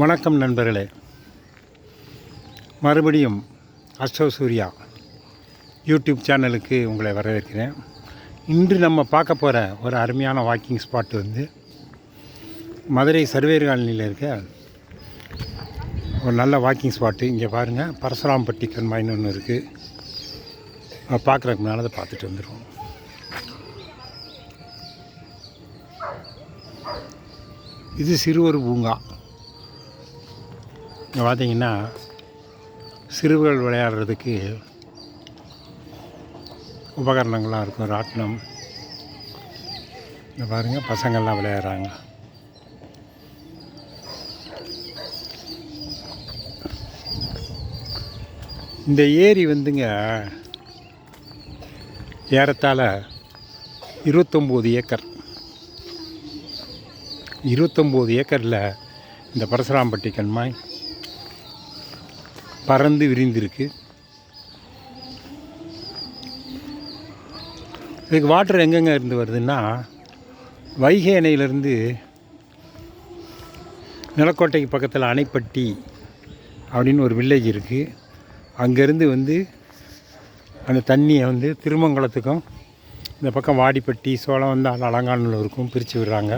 வணக்கம் நண்பர்களே. மறுபடியும் அஷ்டவ் சூர்யா யூடியூப் சேனலுக்கு உங்களை வரவேற்கிறேன். இன்று நம்ம பார்க்க போகிற ஒரு அருமையான வாக்கிங் ஸ்பாட் வந்து மதுரை சர்வேர் காலனியில் இருக்க ஒரு நல்ல வாக்கிங் ஸ்பாட்டு இங்கே பாருங்கள் பரசுராம்பட்டி கண்மாயின்னு ஒன்று இருக்குது பார்க்குறதுக்கு முன்னால் அதை பார்த்துட்டு வந்துடுவோம் இது சிறுவர் பூங்கா. இங்கே பார்த்தீங்கன்னா சிறுவர்கள் விளையாடுறதுக்கு உபகரணங்களாக இருக்கும் ராட்டினம். இந்த பாருங்கள் பசங்கள்லாம் விளையாடுறாங்க. இந்த ஏரி வந்துங்க ஏறத்தாழ இருபத்தொம்போது ஏக்கர். இருபத்தொம்போது ஏக்கரில் இந்த பரசுராம்பட்டி கண்மாய் பறந்து விரிந்திருக்கு. இதுக்கு வாட்டர் எங்கெங்கே இருந்து வருதுன்னா வைகை அணையிலேருந்து நிலக்கோட்டைக்கு பக்கத்தில் அணைப்பட்டி அப்படின்னு ஒரு வில்லேஜ் இருக்குது அங்கேருந்து வந்து அந்த தண்ணியை வந்து திருமங்கலத்துக்கும் இந்த பக்கம் வாடிப்பட்டி சோளம் வந்து அலங்காநல்லூர் இருக்கும் பிரித்து விடுறாங்க.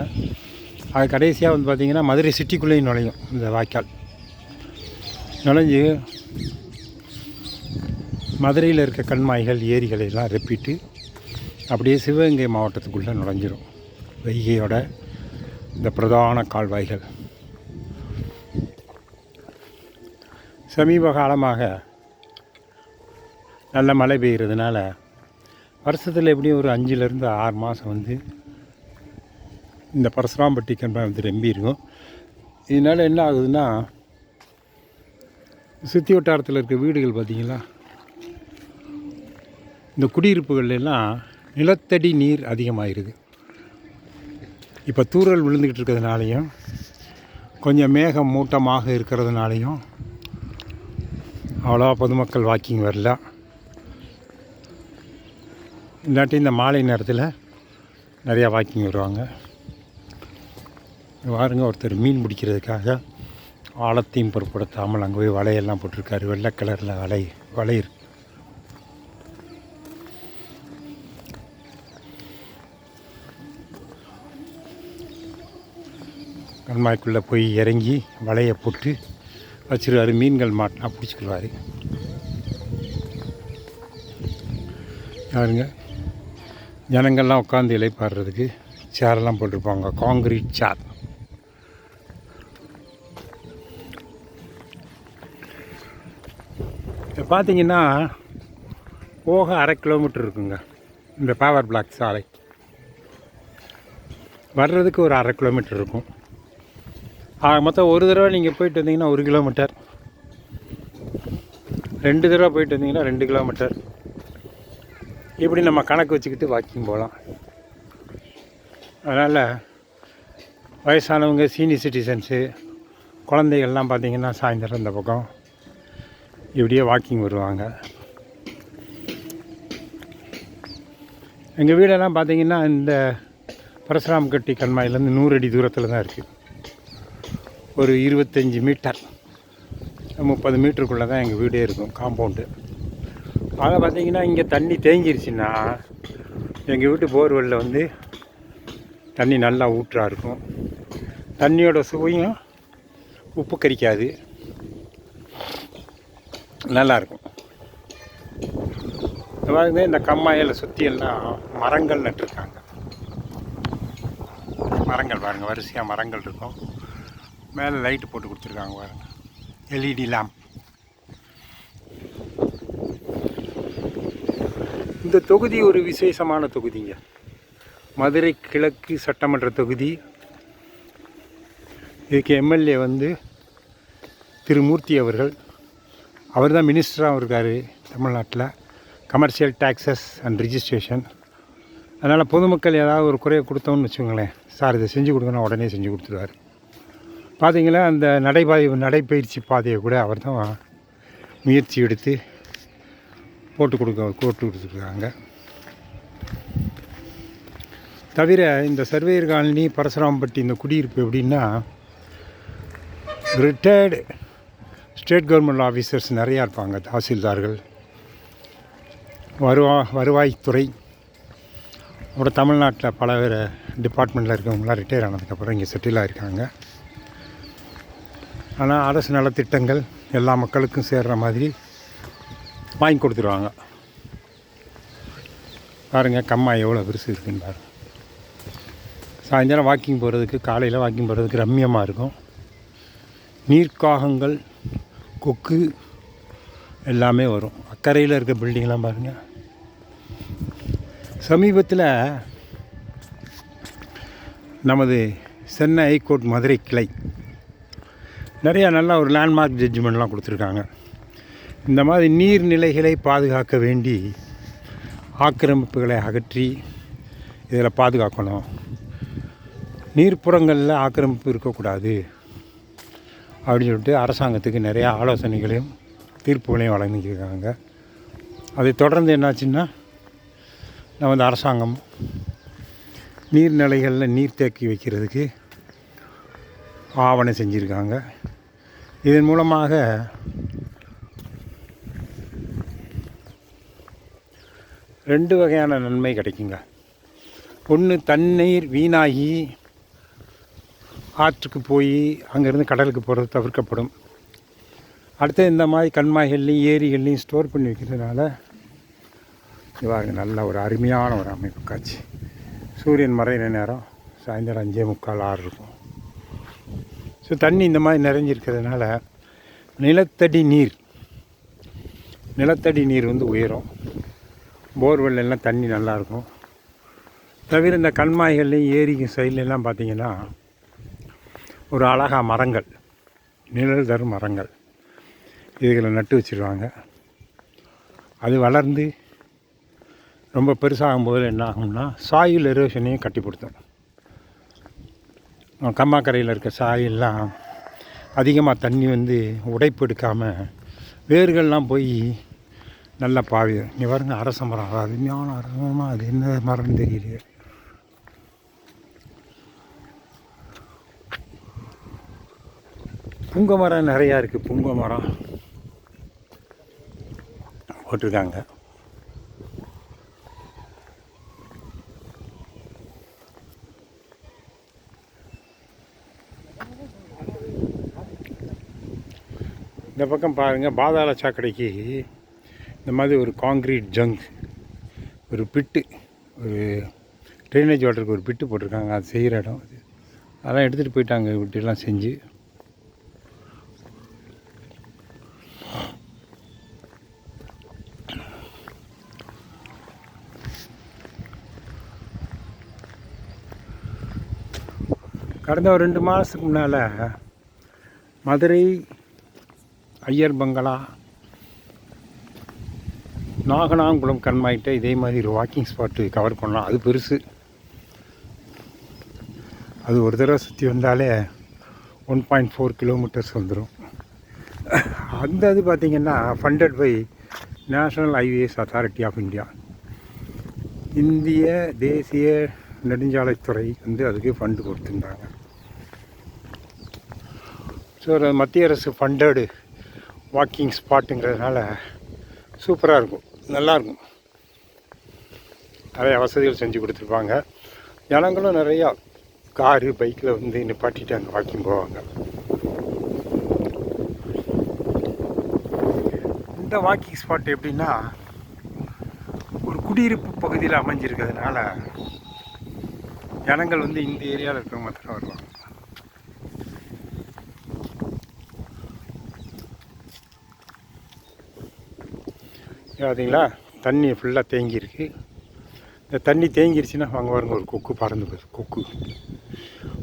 அது கடைசியாக வந்து பார்த்திங்கன்னா மதுரை சிட்டிக்குள்ளேயும் நுழையும் இந்த வாய்க்கால். நுழைஞ்சு மதுரையில் இருக்க கண்மாய்கள் ஏரிகளை எல்லாம் ரெப்பிட்டு அப்படியே சிவகங்கை மாவட்டத்துக்குள்ளே நுழைஞ்சிரும். வைகையோட இந்த பிரதான கால்வாய்கள். சமீப காலமாக நல்ல மழை பெய்கிறதுனால வருஷத்தில் எப்படியும் ஒரு அஞ்சுலேருந்து ஆறு மாதம் வந்து இந்த பரசுராம்பட்டி கண்பாய் வந்து ரெம்பி இருக்கும் இதனால் என்ன ஆகுதுன்னா சுற்றி வட்டாரத்தில் இருக்க வீடுகள் பார்த்திங்களா இந்த குடியிருப்புகள்லாம் நிலத்தடி நீர் அதிகமாகிருது இப்போ தூறல் விழுந்துக்கிட்டு இருக்கிறதுனாலையும் கொஞ்சம் மேகம் மூட்டமாக இருக்கிறதுனாலையும் அவ்வளோவா பொதுமக்கள் வாக்கிங் வரல. இல்லாட்டி இந்த மாலை நேரத்தில் நிறையா வாக்கிங் வருவாங்க. பாருங்க ஒருத்தர் மீன் பிடிக்கிறதுக்காக ஆழத்தையும் பொருட்படுத்தாமல் அங்கே போய் வலையெல்லாம் போட்டிருக்காரு. வெள்ளை கலரில் வலை வலை இருக்கு கண்மாய்க்குள்ளே போய் இறங்கி வலையை போட்டு வச்சுருவார். மீன்கள் மாட்டினா பிடிச்சிக்கிடுவார். யாருங்க? ஜனங்கள்லாம் உட்காந்து இலைப்பாடுறதுக்கு சேரெல்லாம் போட்டிருப்பாங்க. காங்கிரீட் சேர் பார்த்தீங்கன்னா போக அரை கிலோமீட்டர் இருக்குங்க. இந்த பவர் பிளாக் சாலை. வர்றதுக்கு ஒரு அரை கிலோமீட்டர் இருக்கும். ஆக மொத்தம் ஒரு தடவை நீங்கள் போயிட்டு வந்தீங்கன்னா ஒரு கிலோமீட்டர் ரெண்டு தடவை போயிட்டு வந்தீங்கன்னா ரெண்டு கிலோமீட்டர் இப்படி நம்ம கணக்கு வச்சுக்கிட்டு வாக்கிங் போகலாம். அதனால் வயசானவங்க சீனியர் சிட்டிசன்ஸு குழந்தைகள்லாம் பார்த்தீங்கன்னா சாயந்தரம் இந்த பக்கம். இப்படியே வாக்கிங் வருவாங்க. எங்கள் வீடெல்லாம் பார்த்தீங்கன்னா இந்த பரசுராம் கட்டி கண்மாயிலேருந்து நூறு அடி தூரத்தில் தான் இருக்குது ஒரு இருபத்தஞ்சி மீட்டர் முப்பது மீட்டருக்குள்ளே தான் எங்கள் வீடே இருக்கும் காம்பவுண்டு. ஆக பார்த்தீங்கன்னா இங்கே தண்ணி தேங்கிருச்சுன்னா எங்கள் வீட்டு போர்வெல்லில் வந்து தண்ணி நல்லா ஊற்றா இருக்கும். தண்ணியோட சுவையும் உப்பு கரிக்காது. நல்லாயிருக்கும். அதாவது இந்த கம்மாயில் சுற்றி எல்லாம் மரங்கள் நட்டுருக்காங்க. மரங்கள் பாருங்கள் வரிசையாக மரங்கள் இருக்கும். மேலே லைட்டு போட்டு கொடுத்துருக்காங்க பாருங்கள் எல்இடி லேம்ப். இந்த தொகுதி ஒரு விசேஷமான தொகுதிங்க. மதுரை கிழக்கு சட்டமன்ற தொகுதி. இதுக்கு எம்எல்ஏ வந்து திரு மூர்த்தி அவர்கள். அவர் தான் மினிஸ்டராகவும் இருக்கார் தமிழ்நாட்டில். கமர்ஷியல் டேக்ஸஸ் அண்ட் ரிஜிஸ்ட்ரேஷன் அதனால் பொதுமக்கள் ஏதாவது ஒரு குறையை கொடுத்தோம்னு வச்சுக்கோங்களேன். சார் இதை செஞ்சு கொடுக்கணும் உடனே செஞ்சு கொடுத்துருவார். பார்த்தீங்களா அந்த நடைபாதை நடைப்பயிற்சி பாதையை கூட அவர் தான் முயற்சி எடுத்து போட்டு கொடுக்க போட்டு கொடுத்துருக்காங்க. தவிர இந்த சர்வேயர் காலனி பரசுராம்பட்டி இந்த குடியிருப்பு எப்படின்னா ரிட்டையர்டு ஸ்டேட் கவர்மெண்ட் ஆஃபீஸர்ஸ் நிறையா இருப்பாங்க தாசில்தார்கள். வருவா வருவாய்த்துறை. அப்புறம் தமிழ்நாட்டில் பல வேறு டிபார்ட்மெண்ட்டில் இருக்கவங்களாம் ரிட்டையர் ஆனதுக்கப்புறம் இங்கே செட்டில் ஆகிருக்காங்க ஆனால் அரசு நலத்திட்டங்கள் எல்லா மக்களுக்கும் சேர்கிற மாதிரி வாங்கி கொடுத்துருவாங்க. பாருங்கள் கம்மா எவ்வளோ பெருசு இருக்குன்னு பாருங்கள் சாயந்தரம் வாக்கிங் போகிறதுக்கு காலையில் வாக்கிங் போகிறதுக்கு ரம்மியமாக இருக்கும். நீர்க்காகங்கள் கொக்கு எல்லாமே வரும். அக்கறையில் இருக்க பில்டிங்லாம் பாருங்கள் சமீபத்தில் நமது சென்னை ஹைகோர்ட் மதுரை கிளை. நிறையா நல்லா ஒரு லேண்ட்மார்க் ஜட்ஜ்மெண்ட்லாம் கொடுத்துருக்காங்க. இந்த மாதிரி நீர்நிலைகளை பாதுகாக்க வேண்டி ஆக்கிரமிப்புகளை அகற்றி இதில் பாதுகாக்கணும். நீர்ப்புறங்களில் ஆக்கிரமிப்பு இருக்கக்கூடாது. அப்படின்னு சொல்லிட்டு அரசாங்கத்துக்கு நிறையா ஆலோசனைகளையும் தீர்ப்புகளையும் வழங்கியிருக்காங்க. அதை தொடர்ந்து என்னாச்சுன்னா நமது அரசாங்கம் நீர்நிலைகளில் நீர் தேக்கி வைக்கிறதுக்கு ஆவணம் செஞ்சுருக்காங்க. இதன் மூலமாக ரெண்டு வகையான நன்மை கிடைக்குங்க. ஒன்று தண்ணீர் வீணாகி ஆற்றுக்கு போய் அங்கேருந்து கடலுக்கு போகிறது தவிர்க்கப்படும். அடுத்து இந்த மாதிரி கண்மாய்கள்லையும் ஏரிகள்லையும் ஸ்டோர் பண்ணி வைக்கிறதுனால இது பாருங்க நல்ல ஒரு அருமையான ஒரு அமைப்பு காட்சி. சூரியன் மறையிற நேரம் சாயந்தரம் அஞ்சே முக்கால் ஆறு இருக்கும். ஸோ தண்ணி இந்த மாதிரி நிறைஞ்சிருக்கிறதுனால நிலத்தடி நீர் நிலத்தடி நீர் வந்து உயரும். போர்வெல் எல்லாம் தண்ணி நல்லாயிருக்கும் தவிர இந்த கண்மாய்கள்லையும் ஏரிக்கும் சைட்லெல்லாம் பார்த்தீங்கன்னா ஒரு அழகா மரங்கள் நிழல் தரும் மரங்கள். இதுகளை நட்டு வச்சுருவாங்க. அது வளர்ந்து ரொம்ப பெருசாகும்போது என்ன ஆகும்னா சாயில் எரோஷனையும் கட்டிப்படுத்தும். கம்மாக்கரையில் இருக்க சாயெல்லாம் அதிகமாக தண்ணி வந்து உடைப்பு எடுக்காமல் வேர்கள்லாம் போய் நல்லா பாவிடும் இங்கே வருங்க அரச மரம். அது அருமையான அரசமாக அது என்ன மரம்னு தெரியலையே. புங்க மரம் நிறையா இருக்குது புங்க மரம் போட்டிருக்காங்க. இந்த பக்கம் பாருங்கள் பாதாள சாக்கடைக்கு இந்த மாதிரி ஒரு காங்க்ரீட் ஜங்க் ஒரு பிட்டு ஒரு ட்ரைனேஜ் வாட்டருக்கு ஒரு பிட்டு போட்டிருக்காங்க. அது செய்கிற இடம் அது. அதெல்லாம் எடுத்துகிட்டு போயிட்டாங்க இப்படிலாம் செஞ்சு. கடந்த ஒரு ரெண்டு மாதத்துக்கு முன்னால் மதுரை ஐயர் பங்களா நாகனாங்குளம் கண்மாயிட்ட இதே மாதிரி ஒரு வாக்கிங் ஸ்பாட்டு கவர் பண்ணலாம். அது பெருசு. அது ஒரு தடவை சுற்றி வந்தாலே ஒன் பாயிண்ட் ஃபோர் கிலோமீட்டர்ஸ் வந்துடும் அந்த இது பார்த்திங்கன்னா funded by national highways authority of India இந்திய தேசிய நெடுஞ்சாலைத்துறை வந்து அதுக்கு ஃபண்டு கொடுத்துருந்தாங்க. ஸோ மத்திய அரசு ஃபண்டடு வாக்கிங் ஸ்பாட்டுங்கிறதுனால சூப்பராக இருக்கும் நல்லாயிருக்கும் நிறைய வசதிகள் செஞ்சு கொடுத்துருப்பாங்க. ஜனங்களும் நிறையா காரு பைக்கில் வந்து நிப்பாட்டிட்டு அங்கே வாக்கிங் போவாங்க. இந்த வாக்கிங் ஸ்பாட் எப்படின்னா ஒரு குடியிருப்பு பகுதியில் அமைஞ்சிருக்கிறதுனால ஜனங்கள் வந்து இந்த ஏரியாவில் இருக்கிறவங்க மாத்திரம் வருவாங்க. பார்த்தீங்களா தண்ணி ஃபுல்லாக தேங்கியிருக்கு. இந்த தண்ணி தேங்கிருச்சுன்னா அங்கே பாருங்க ஒரு கொக்கு பறந்து போகுது. கொக்கு.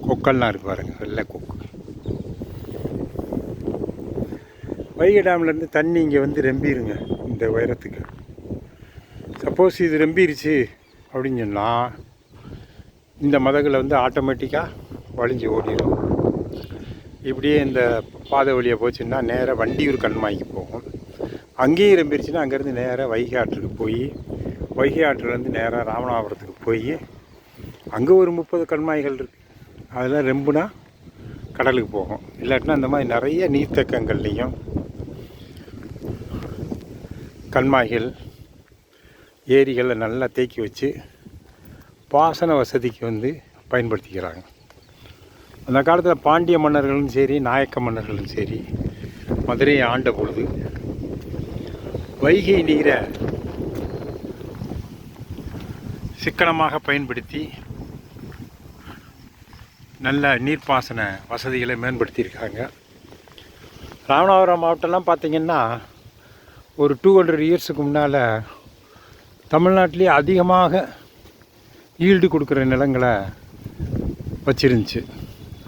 கொக்கெல்லாம் இருக்குது பாருங்க வெள்ளை கொக்கு. வைகை டேம்லேருந்து தண்ணி இங்கே வந்து ரெம்பிடுங்க இந்த உயரத்துக்கு. சப்போஸ் இது ரெம்பிருச்சு அப்படின்னு சொன்னால் இந்த மதகளை வந்து ஆட்டோமேட்டிக்காக வழிஞ்சு ஓடிடும் இப்படியே இந்த பாதை வழியாக போச்சுன்னா நேராக வண்டியூர் கண்மாய்க்கு போகும். அங்கேயும் இரும்பிருச்சுன்னா அங்கேருந்து நேராக வைகை ஆற்றுக்கு போய் வைகை ஆற்றுலேருந்து நேராக ராமநாதபுரத்துக்கு போய் அங்கே ஒரு முப்பது கண்மாய்கள் இருக்குது அதெல்லாம் ரெம்புனா கடலுக்கு போகும். இல்லாட்டினா இந்த மாதிரி நிறைய நீர்த்தக்கங்கள்லேயும் கண்மாய்கள் ஏரிகளை நல்லா தேக்கி வச்சு பாசன வசதிக்கு வந்து பயன்படுத்திக்கிறாங்க. அந்த காலத்தில் பாண்டிய மன்னர்களும் சரி நாயக்க மன்னர்களும் சரி மதுரையை ஆண்ட பொழுது வைகை நீரை சிக்கனமாக பயன்படுத்தி நல்ல நீர்ப்பாசன வசதிகளை மேம்படுத்தியிருக்காங்க. ராமநாதபுரம் மாவட்டம்லாம் பார்த்திங்கன்னா ஒரு டூ ஹண்ட்ரட் இயர்ஸுக்கு முன்னால் தமிழ்நாட்டிலே அதிகமாக ஈல்டு கொடுக்குற நிலங்களை வச்சிருந்துச்சு.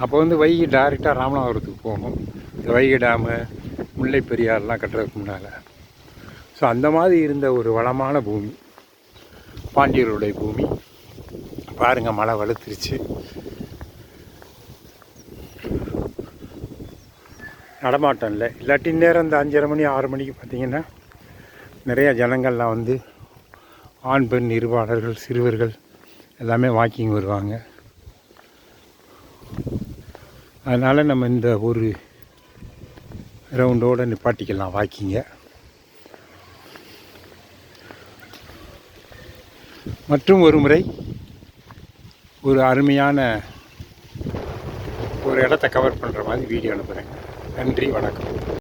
அப்போ வந்து வைகை டைரெக்டாக ராமநாதபுரத்துக்கு போகும் இந்த வைகை டேமு முல்லை பெரியாறுலாம் கட்டுறதுக்கு முன்னால். ஸோ அந்த மாதிரி இருந்த ஒரு வளமான பூமி பாண்டியர்களுடைய பூமி பாருங்கள் மழை வலுத்துருச்சு. நடமாட்டம் இல்லை. இல்லாட்டி நேரம் இந்த அஞ்சரை மணி ஆறு மணிக்கு பார்த்தீங்கன்னா நிறையா ஜனங்கள்லாம் வந்து ஆண் பெண் நிர்வாகர்கள் சிறுவர்கள் எல்லாமே வாக்கிங் வருவாங்க. அதனால் நம்ம இந்த ஒரு ரவுண்டோடு நிப்பாட்டிக்கலாம் வாக்கிங்கை. மற்றும் ஒரு முறை ஒரு அருமையான ஒரு இடத்த கவர் பண்ணுற மாதிரி வீடியோ அனுப்புகிறேன் நன்றி வணக்கம்.